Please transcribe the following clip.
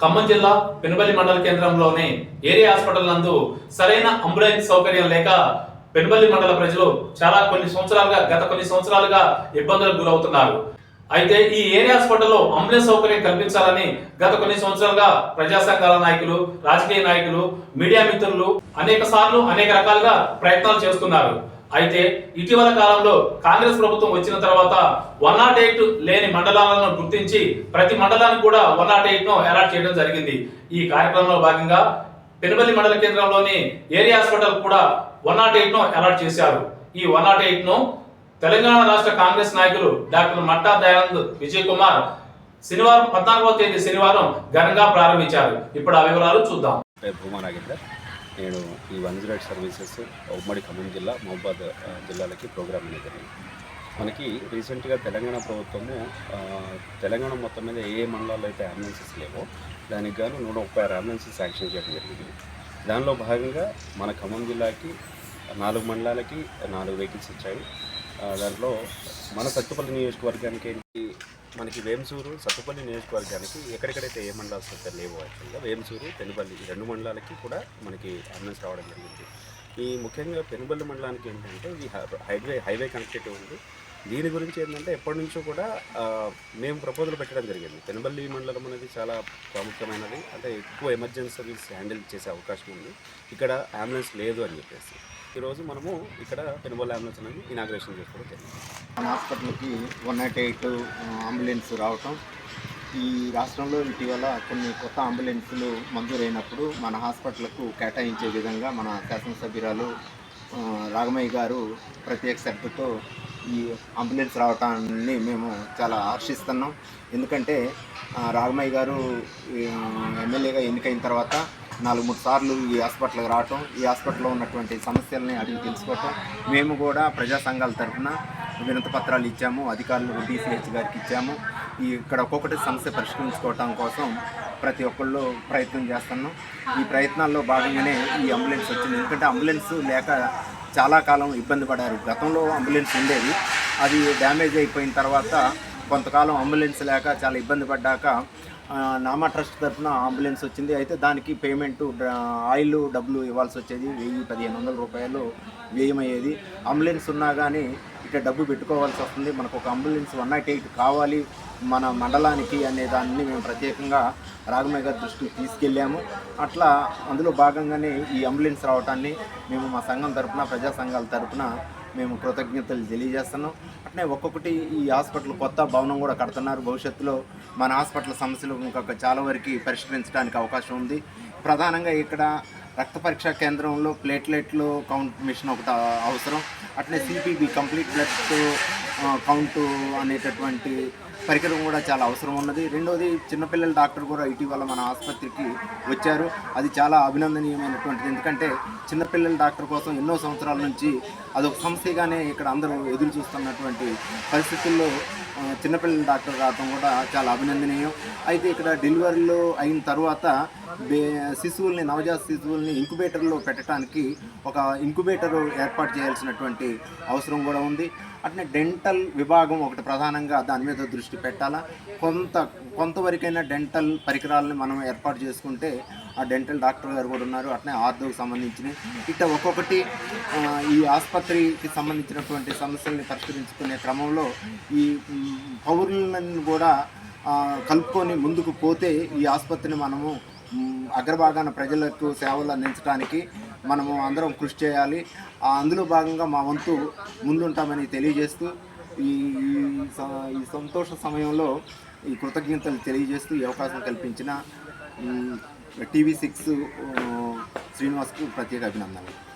ఖమ్మం జిల్లా పెనుబలి మండల కేంద్రంలోని ఏరియా హాస్పిటల్ నందు సరైన అంబులెన్స్ సౌకర్యం లేక పెనుబల్లి మండల ప్రజలు చాలా కొన్ని సంవత్సరాలుగా గత కొన్ని సంవత్సరాలుగా ఇబ్బందులకు గురవుతున్నారు. అయితే ఈ ఏరియా హాస్పిటల్లో అంబులెన్స్ సౌకర్యం కల్పించాలని గత కొన్ని సంవత్సరాలుగా ప్రజా సంఘాల నాయకులు రాజకీయ నాయకులు మీడియా మిత్రులు అనేక సార్లు అనేక రకాలుగా ప్రయత్నాలు చేస్తున్నారు. అయితే ఇటీవల కాలంలో కాంగ్రెస్ ప్రభుత్వం వచ్చిన తర్వాత వన్ నాట్ ఎయిట్ లేని మండలాలను గుర్తించి ప్రతి మండలానికి కూడా వన్ నాట్ ఎయిట్ను అలాట్ చేయడం జరిగింది. ఈ కార్యక్రమంలో భాగంగా పెనుబల్లి మండల కేంద్రంలోని ఏరియా హాస్పిటల్ కూడా వన్ నాట్ ఎయిట్ను అలాట్ చేశారు. ఈ వన్ నాట్ ఎయిట్ను తెలంగాణ రాష్ట్ర కాంగ్రెస్ నాయకులు డాక్టర్ మట్టా దయానంద్ విజయ్ కుమార్ శనివారం పద్నాలుగవ తేదీ శనివారం ఘనంగా ప్రారంభించారు. ఇప్పుడు ఆ వివరాలు చూద్దాం. నేను ఈ వన్ జీరో ఎయిట్ సర్వీసెస్ ఉమ్మడి ఖమ్మం జిల్లా మహబాద్ జిల్లాలకి ప్రోగ్రామ్ అనేది మనకి రీసెంట్గా తెలంగాణ ప్రభుత్వము తెలంగాణ మొత్తం మీద ఏ ఏ మండలాల్లో అయితే అంబులెన్సెస్ లేవో దానికి గాను నూట ముప్పై ఆరు అంబులెన్సెస్ శాంక్షన్ చేయడం జరిగింది. దానిలో భాగంగా మన ఖమ్మం జిల్లాకి నాలుగు మండలాలకి నాలుగు వెహికల్స్ ఇచ్చాయి దాంట్లో మన సత్తుపల్లి నియోజకవర్గానికి ఏంటి మనకి వేంసూరు సత్తుపల్లి నియోజకవర్గానికి ఎక్కడెక్కడైతే ఏ మండలాలు అయితే లేవో యాక్చువల్గా వేమసూరు పెనుబల్లి ఈ రెండు మండలాలకి కూడా మనకి అంబులెన్స్ రావడం జరిగింది. ఈ ముఖ్యంగా పెనుబల్లి మండలానికి ఏంటంటే ఇది హైవే హైవే కనెక్టివిటీ ఉంది. దీని గురించి ఏంటంటే ఎప్పటి నుంచో కూడా మేము ప్రపోజల్ పెట్టడం జరిగింది. పెనుబల్లి మండలం అనేది చాలా ప్రాముఖ్యమైనది. అంటే ఎక్కువ ఎమర్జెన్సీ హ్యాండిల్ చేసే అవకాశం ఉంది. ఇక్కడ అంబులెన్స్ లేదు అని చెప్పేసి. ఈరోజు మనము ఇక్కడ పెనుబోల్ అంబులెన్స్ అనేది ఇనాగ్రేషన్ చేసుకోవడం జరిగింది. మన హాస్పిటల్కి వన్ నాట్ ఎయిట్ అంబులెన్స్ రావటం. ఈ రాష్ట్రంలో ఇటీవల కొన్ని కొత్త అంబులెన్సులు మంజూరైనప్పుడు మన హాస్పిటల్కు కేటాయించే విధంగా మన శాసనసభ్యురాలు ఆ, రాగమయ్య గారు ప్రత్యేక శ్రద్ధతో ఈ అంబులెన్స్ రావటాన్ని మేము చాలా హర్షిస్తున్నాం. ఎందుకంటే రాగమయ్య గారు ఎమ్మెల్యేగా ఎన్నికైన తర్వాత నాలుగు మూడు సార్లు ఈ హాస్పిటల్కి రావటం ఈ హాస్పిటల్లో ఉన్నటువంటి సమస్యల్ని అడిగి తెలుసుకోవటం. మేము కూడా ప్రజా సంఘాల తరఫున వినతి పత్రాలు ఇచ్చాము అధికారులు డీసీహెచ్ గారికి ఇచ్చాము. ఈ ఇక్కడ ఒక్కొక్కటి సమస్య పరిష్కరించుకోవటం కోసం ప్రతి ఒక్కళ్ళు ప్రయత్నం చేస్తున్నాం. ఈ ప్రయత్నాల్లో భాగంగానే ఈ అంబులెన్స్ వచ్చింది. ఎందుకంటే అంబులెన్స్ లేక చాలా కాలం ఇబ్బంది పడారు. గతంలో అంబులెన్స్ ఉండేది. అది డ్యామేజ్ అయిపోయిన తర్వాత కొంతకాలం అంబులెన్స్ లేక చాలా ఇబ్బంది పడ్డాక నామా ట్రస్ట్ తరఫున అంబులెన్స్ వచ్చింది. అయితే దానికి పేమెంట్ ఆయిల్ డబ్బులు ఇవ్వాల్సి వచ్చేది వెయ్యి పదిహేను వందల రూపాయలు వ్యయమయ్యేది. అంబులెన్స్ ఉన్నా కానీ ఇట్లా డబ్బు పెట్టుకోవాల్సి వస్తుంది. మనకు ఒక అంబులెన్స్ వన్ నాట్ ఎయిట్ కావాలి మన మండలానికి అనే దాన్ని మేము ప్రత్యేకంగా రాగమయ్య గారి దృష్టికి తీసుకెళ్ళాము. అట్లా అందులో భాగంగానే ఈ అంబులెన్స్ రావటాన్ని మేము మా సంఘం తరఫున ప్రజా సంఘాల తరపున మేము కృతజ్ఞతలు తెలియజేస్తున్నాం. అట్నే ఒక్కొక్కటి ఈ హాస్పిటల్ కొత్త భవనం కూడా కడుతున్నారు. భవిష్యత్తులో మన హాస్పిటల్ సమస్యలు ఇంకొక చాలా వరకు పరిష్కరించడానికి అవకాశం ఉంది. ప్రధానంగా ఇక్కడ రక్త పరీక్షా కేంద్రంలో ప్లేట్లెట్లు కౌంట్ మిషన్ ఒకటి అవసరం. అట్లే సిపిబి కంప్లీట్ బ్లడ్ కౌంటు అనేటటువంటి పరికరం కూడా చాలా అవసరం ఉన్నది. రెండోది చిన్నపిల్లల డాక్టర్ కూడా ఇటీవల మన ఆసుపత్రికి వచ్చారు. అది చాలా అభినందనీయమైనటువంటిది. ఎందుకంటే చిన్నపిల్లల డాక్టర్ కోసం ఎన్నో సంవత్సరాల నుంచి అదొక సమస్యగానే ఇక్కడ అందరూ ఎదురు చూస్తున్నటువంటి పరిస్థితుల్లో చిన్నపిల్లల డాక్టర్ రావడం కూడా చాలా అభినందనీయం. అయితే ఇక్కడ డెలివరీలో అయిన తర్వాత శిశువుల్ని నవజాత శిశువుల్ని ఇంక్యుబేటర్లో పెట్టడానికి ఒక ఇంక్యుబేటర్ ఏర్పాటు చేయాల్సినటువంటి అవసరం కూడా ఉంది. అట్నే డెంటల్ విభాగం ఒకటి ప్రధానంగా దాని మీద దృష్టి పెట్టాలా. కొంత కొంతవరకైనా డెంటల్ పరికరాలని మనం ఏర్పాటు చేసుకుంటే ఆ డెంటల్ డాక్టర్ గారు కూడా ఉన్నారు. అట్నే ఆర్థోకి సంబంధించినవి. ఇట్లా ఒక్కొక్కటి ఈ ఆసుపత్రికి సంబంధించినటువంటి సమస్యల్ని పరిష్కరించుకునే క్రమంలో ఈ పౌరులను కూడా కలుపుకొని ముందుకు పోతే ఈ ఆసుపత్రిని మనము అగ్రభాగాన ప్రజలకు సేవలు అందించడానికి మనము అందరం కృషి చేయాలి. ఆ, అందులో భాగంగా మా వంతు ముందుంటామని తెలియజేస్తూ ఈ ఈ స- ఈ సంతోష సమయంలో ఈ కృతజ్ఞతలు తెలియజేస్తూ ఈ అవకాశం కల్పించిన టీవీ సిక్స్ శ్రీనివాస్కు ప్రత్యేక అభినందనలు.